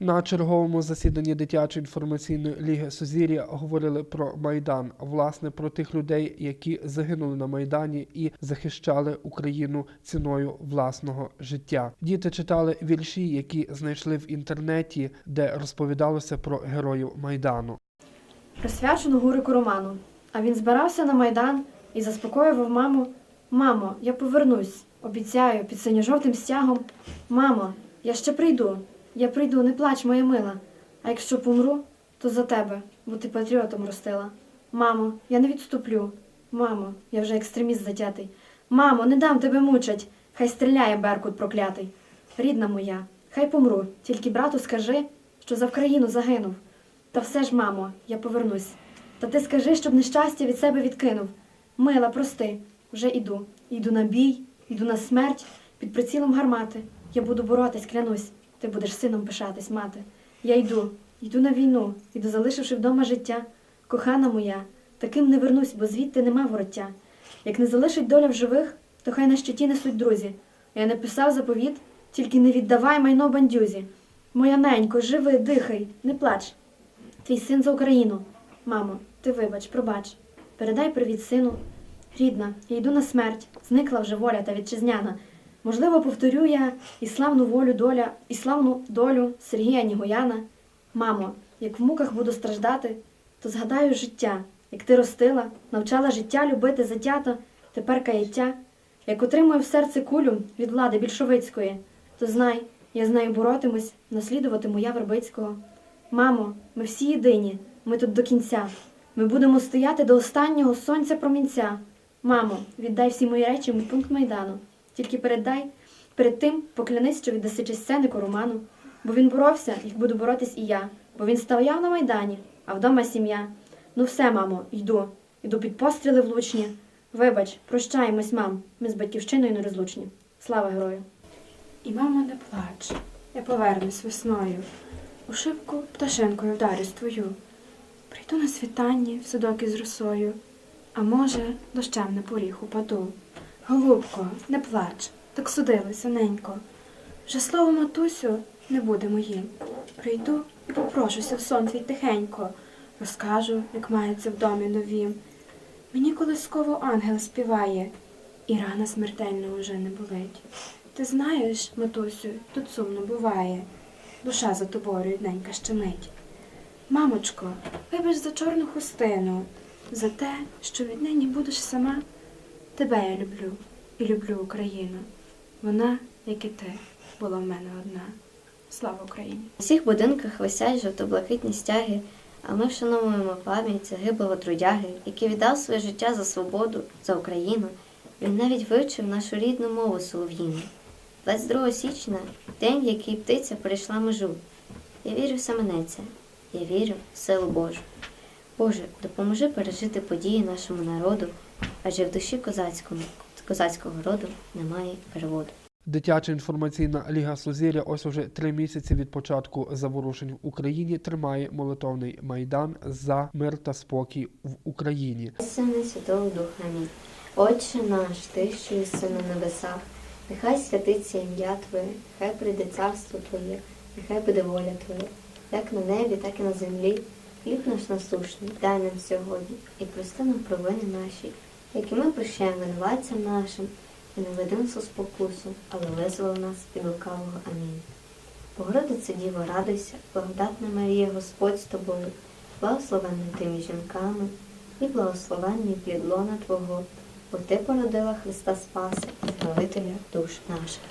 На черговому засіданні дитячої інформаційної ліги Сузір'я говорили про Майдан, власне, про тих людей, які загинули на Майдані і захищали Україну ціною власного життя. Діти читали вірші, які знайшли в інтернеті, де розповідалося про героїв Майдану. присвячену Гурику Роману. А він збирався на майдан і заспокоював маму: Мамо, я повернусь, обіцяю, під синьо-жовтим стягом. Мамо, я ще прийду. Я прийду, не плач, моя мила. А якщо помру, то за тебе, бо ти патріотом ростила. Мамо, я не відступлю. Мамо, я вже екстреміст затятий. Мамо, не дам тебе мучать. Хай стріляє Беркут проклятий. Рідна моя, хай помру, тільки брату скажи, що за Вкраїну загинув. Та все ж, мамо, я повернусь. Та ти скажи, щоб нещастя від себе відкинув. Мила, прости, вже іду. Йду на бій, йду на смерть під прицілом гармати. Я буду боротись, клянусь. Ти будеш сином пишатись, мати. Я йду, йду на війну, іду, залишивши вдома життя. Кохана моя, таким не вернусь, бо звідти нема вороття. Як не залишить доля в живих, то хай на щиті несуть друзі. Я написав заповіт, тільки не віддавай майно бандюзі. Моя ненько, живи, дихай, не плач. Твій син за Україну. Мамо, ти вибач, пробач. Передай привіт сину. Рідна, я йду на смерть, зникла вже воля та вітчизняна. Можливо, повторю я і славну волю доля, і славну долю Сергія Нігояна. Мамо, як в муках буду страждати, то згадаю життя, як ти ростила, навчала життя любити затято, тепер каяття. Як отримую в серце кулю від влади більшовицької, то знай, я з нею боротимусь, наслідуватиму я Вербицького. Мамо, ми всі єдині, ми тут до кінця. Ми будемо стояти до останнього сонця промінця. Мамо, віддай всі мої речі в пункт майдану. Тільки передай перед тим поклянись, що віддаси чесценику Роману. Бо він боровся, як буду боротись і я. Бо він стояв на майдані, а вдома сім'я. Ну все, мамо, йду. Йду під постріли влучні. Вибач, прощаємось, мам. Ми з батьківщиною нерозлучні. Слава герою! І мамо, не плач, я повернусь весною. У шибку пташинкою вдарюсь твою. Прийду на світанні в садок із росою, а може, дощем на поріг упаду. Голубко, не плач, так судилося ненько. Вже слово матусю не буде моїм. Прийду і попрошуся в сон твій тихенько, розкажу, як мається в домі новім. Мені колисково ангел співає, і рана смертельна уже не болить. Ти знаєш, матусю, тут сумно буває, душа за тобою рідненька щемить. Мамочко, вибач за чорну хустину, за те, що віднині будеш сама. Тебе я люблю і люблю Україну. Вона, як і ти, була в мене одна. Слава Україні! У всіх будинках висять жовто-блакитні стяги, а ми вшановуємо пам'ять загиблого трудяги, який віддав своє життя за свободу, за Україну. Він навіть вивчив нашу рідну мову солов'їну. 22 січня день, в який птиця перейшла межу. Я вірю саме на це. Я вірю в силу Божу. Боже, допоможи пережити події нашому народу, адже в душі козацькому, козацького роду немає переводу. Дитяча інформаційна ліга Сузір'я ось уже три місяці від початку заворушень в Україні тримає молитовний майдан за мир та спокій в Україні. Сини Святого Духа Амінь. Отче наш, ти, що єси на небесах, нехай святиться ім'я Твоє, нехай прийде царство Твоє, нехай буде воля Твоя, як на небі, так і на землі. Хліб наш насушний, дай нам сьогодні, і прости нам провини наші, які ми прощаємо винуватцям нашим, і не у спокусу, але визволи нас від лукавого. Амінь. Богородице Діво, радуйся, благодатна Марія, Господь з тобою, благословенна ти між жінками, і благословенний плід лона Твого, бо Ти породила Христа Спаси, Збавителя душ наших.